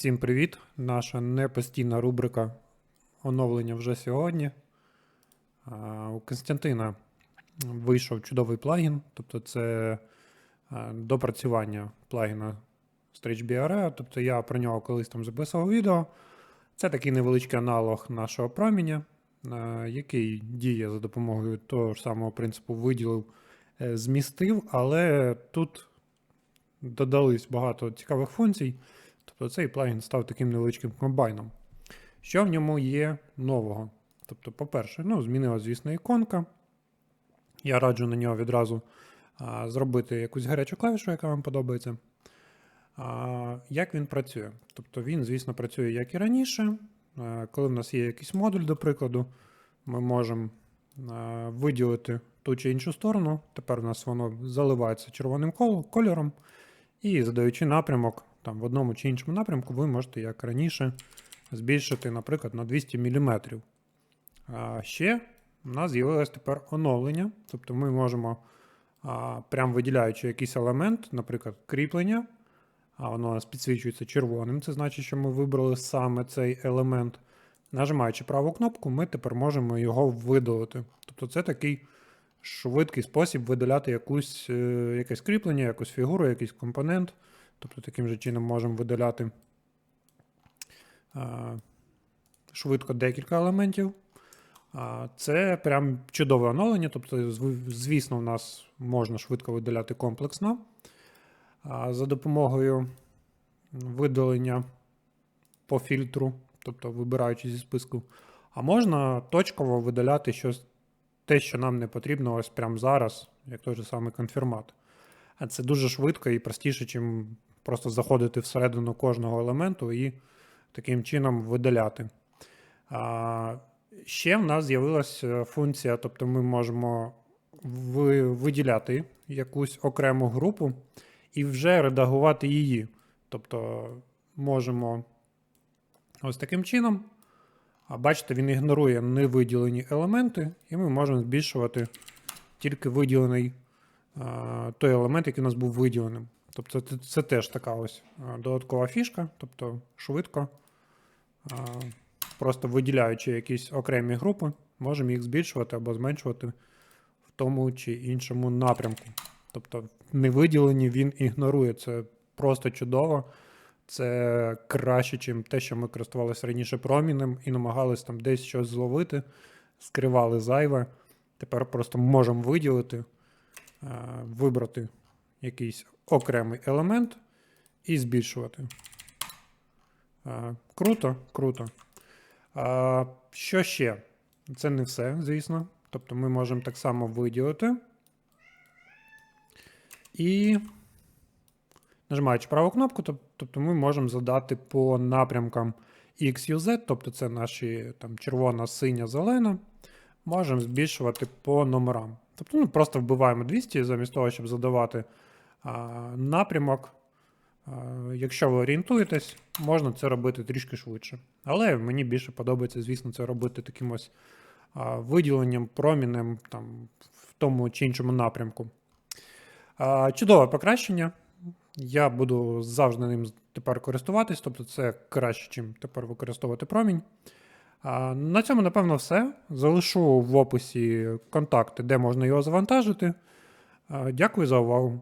Всім привіт! Наша непостійна рубрика оновлення вже сьогодні. У Константина вийшов чудовий плагін, тобто це допрацювання плагіна StretchBRE, тобто я про нього колись там записував відео. Це такий невеличкий аналог нашого проміння, який діє за допомогою того ж самого принципу виділив, е, змістив, але тут додались багато цікавих функцій. Тобто цей плагін став таким невеличким комбайном. Що в ньому є нового? Тобто, по-перше, ну, змінилася, звісно, іконка. Я раджу на нього відразу а, зробити якусь гарячу клавішу, яка вам подобається. А, як він працює? Тобто він, звісно, працює як і раніше. А, коли в нас є якийсь модуль, до прикладу, ми можемо а, виділити ту чи іншу сторону. Тепер у нас воно заливається червоним кол- кольором. І задаючи напрямок там, в одному чи іншому напрямку, ви можете, як раніше, збільшити, наприклад, на 200 мм. А ще у нас з'явилось тепер оновлення. Тобто ми можемо, а, прям виділяючи якийсь елемент, наприклад, кріплення, а воно підсвічується червоним, це значить, що ми вибрали саме цей елемент. Нажимаючи праву кнопку, ми тепер можемо його видалити. Тобто це такий швидкий спосіб видаляти якусь, е, якесь кріплення, якусь фігуру, якийсь компонент. Тобто таким же чином можемо видаляти швидко декілька елементів. Це прям чудове оновлення. Тобто, звісно, в нас можна швидко видаляти комплексно. За допомогою видалення по фільтру, тобто вибираючи зі списку. А можна точково видаляти щось, те, що нам не потрібно ось прямо зараз, як той же самий конфірмат. А це дуже швидко і простіше, чим просто заходити всередину кожного елементу і таким чином видаляти. А, ще в нас з'явилася функція, тобто ми можемо ви- виділяти якусь окрему групу і вже редагувати її. Тобто можемо ось таким чином. А бачите, він ігнорує невиділені елементи, і ми можемо збільшувати тільки виділений той елемент, який у нас був виділеним. Тобто це, це теж така ось додаткова фішка, тобто швидко, просто виділяючи якісь окремі групи, можемо їх збільшувати або зменшувати в тому чи іншому напрямку. Тобто невиділені він ігнорує. Це просто чудово. Це краще, ніж те, що ми користувалися раніше промінем і намагались там десь щось зловити, скривали зайве. Тепер просто можемо виділити, е, вибрати якийсь окремий елемент і збільшувати. Е, Круто, круто. А, Що ще? Це не все, звісно. Тобто ми можемо так само виділити. І нажимаючи праву кнопку, тобто ми можемо задати по напрямкам X, Y, тобто це наші там, червона, синя, зелена. Можемо збільшувати по номерам. Тобто ну, просто вбиваємо 200 замість того, щоб задавати а, напрямок. Якщо ви орієнтуєтесь, можна це робити трішки швидше. Але мені більше подобається, звісно, це робити таким ось виділенням, промінем там, в тому чи іншому напрямку. Чудове покращення. Я буду завжди ним тепер користуватись, тобто це краще, ніж тепер використовувати промінь. На цьому, напевно, все. Залишу в описі контакти, де можна його завантажити. Дякую за увагу.